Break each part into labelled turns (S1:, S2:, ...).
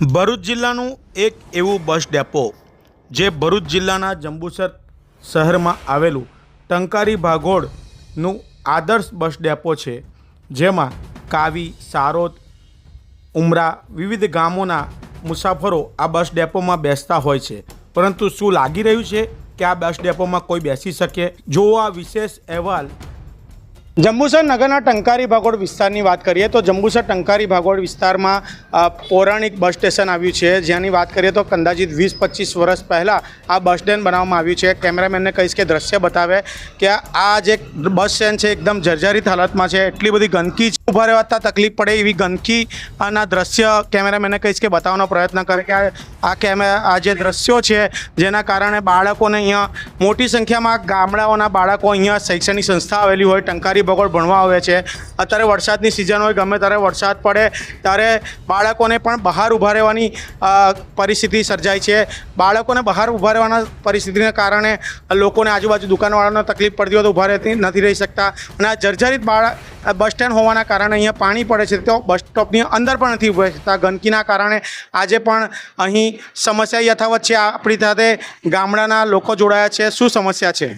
S1: ભરૂચ જિલ્લાનું એક એવું બસ ડેપો જે ભરૂચ જિલ્લાના જંબુસર શહેરમાં આવેલું ટંકારી ભાગોળનું આદર્શ બસ ડેપો છે, જેમાં કાવી, સારોદ, ઉમરા વિવિધ ગામોના મુસાફરો આ બસ ડેપોમાં બેસતા હોય છે. પરંતુ શું લાગી રહ્યું છે કે આ બસ ડેપોમાં કોઈ બેસી શકે? જો આ વિશેષ અહેવાલ જંબુસર નગરના ટંકારી ભાગોળ વિસ્તારની વાત કરીએ તો જંબુસર ટંકારી ભાગોળ વિસ્તારમાં પૌરાણિક બસ સ્ટેશન આવ્યું છે. જેની વાત કરીએ તો અંદાજિત વીસ પચીસ વર્ષ પહેલાં આ બસ સ્ટેન્ડ બનાવવામાં આવ્યું છે. કેમેરામેનને કહીશ કે દ્રશ્ય બતાવે કે આ જે બસ સ્ટેન્ડ છે, એકદમ જર્જરિત હાલતમાં છે. એટલી બધી ગંદકી ઊભા રહેવાતા તકલીફ પડે એવી ગંદકી આના દ્રશ્ય કેમેરામેનને કહીશ કે બતાવવાનો પ્રયત્ન કરે કે આ- કેમેરા આ જે દ્રશ્યો છે, જેના કારણે બાળકોને અહીંયા મોટી સંખ્યામાં ગામડાઓના બાળકો અહીંયા શૈક્ષણિક સંસ્થા આવેલી હોય, ટંકારી ભગોળ ભણવા આવે છે. અત્યારે વરસાદની સિઝન હોય, ગમે ત્યારે વરસાદ પડે, ત્યારે બાળકોને પણ બહાર ઊભા રહેવાની પરિસ્થિતિ સર્જાય છે. બાળકોને બહાર ઊભા રહેવાના પરિસ્થિતિને કારણે લોકોને આજુબાજુ દુકાનવાળાને તકલીફ પડતી હોય તો ઊભા રહેતી નથી રહી શકતા. અને આ જર્જરિત બાળક બસ સ્ટેન્ડ હોવાના કારણે અહીંયા પાણી પડે છે, તો બસ સ્ટોપની અંદર પણ નથી ઊભા શકતા ગંદકીના કારણે આજે પણ અહીં સમસ્યા યથાવત છે. આપણી સાથે ગામડાના લોકો જોડાયા છે. શું સમસ્યા છે?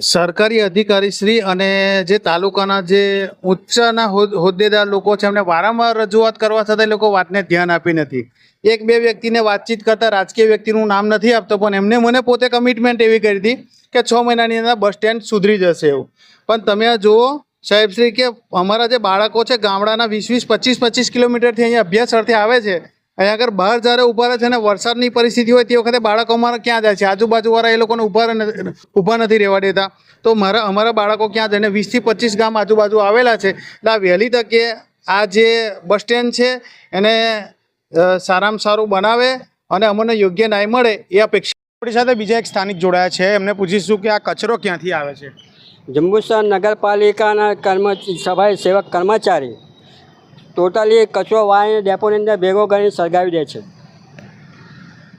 S2: સરકારી અધિકારી શ્રી અને જે તાલુકાના જે ઉચ્ચના હોદ્દેદાર લોકો છે, એમને વારંવાર રજૂઆત કરવા છતાં એ લોકો વાતને ધ્યાન આપી નથી. એક બે વ્યક્તિને વાતચીત કરતા રાજકીય વ્યક્તિનું નામ નથી આપતો, પણ એમને મને પોતે કમિટમેન્ટ એવી કરી હતી કે છ મહિનાની અંદર બસ સ્ટેન્ડ સુધરી જશે એવું. પણ તમે જુઓ, સાહેબ શ્રી, કે અમારા જે બાળકો છે, ગામડાના વીસ વીસ પચીસ પચીસ કિલોમીટરથી અહીંયા અભ્યાસ અર્થે આવે છે અહીંયા આગળ બહાર જ્યારે ઊભા રહે છે અને વરસાદની પરિસ્થિતિ હોય તે વખતે બાળકો અમારા ક્યાં જાય છે? આજુબાજુવાળા એ લોકોને ઊભા ઊભા નથી રહેવા દેતા. તો મારા અમારા બાળકો ક્યાં જાય? ને વીસથી પચીસ ગામ આજુબાજુ આવેલા છે. એટલે વહેલી તકે આ જે બસ સ્ટેન્ડ છે, એને સારામાં સારું બનાવે અને અમને યોગ્ય ન્યાય મળે એ અપેક્ષા.
S1: આપણી સાથે બીજા એક સ્થાનિક જોડાયા છે. એમને પૂછીશું કે આ કચરો ક્યાંથી આવે છે?
S3: જંબુસર નગરપાલિકાના કર્મ સભાઈ સેવક કર્મચારી ટોટલી કચરો વાળીને ડેપોની અંદર ભેગો કરીને સળગાવી દે છે.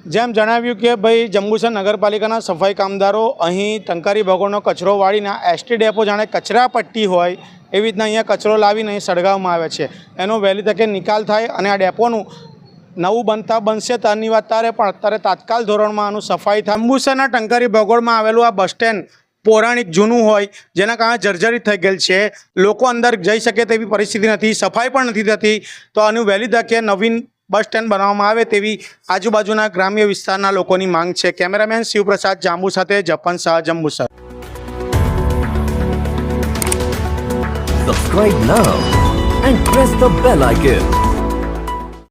S1: જેમ જણાવ્યું કે ભાઈ, જંબુસર નગરપાલિકાના સફાઈ કામદારો અહીં ટંકારી ભગોળનો કચરો વાળીને એસટી ડેપો જાણે કચરા પટ્ટી હોય એવી રીતના અહીંયા કચરો લાવીને અહીં સળગાવવામાં આવે છે. એનો વહેલી તકે નિકાલ થાય અને આ ડેપોનું નવું બનતા બનશે ત્યારની વાત તારે પણ અત્યારે તાત્કાલ ધોરણમાં આનું સફાઈ થાય. જંબુસરના ટંકારી ભગોળમાં આવેલું આ બસ સ્ટેન્ડ પૌરાણિક જૂનું હોય, જેના કારણે જર્જરિત થઈ ગયેલ છે. લોકો અંદર જઈ શકે તેવી પરિસ્થિતિ નથી, સફાઈ પણ નથી થતી. તો આનું વહેલી તકે નવીન બસ સ્ટેન્ડ બનાવવામાં આવે તેવી આજુબાજુના ગ્રામ્ય વિસ્તારના લોકોની માંગ છે. કેમેરામેન શિવપ્રસાદ જાંબુ સાથે Japan Shah Jambusar.
S4: Subscribe now and press the bell icon.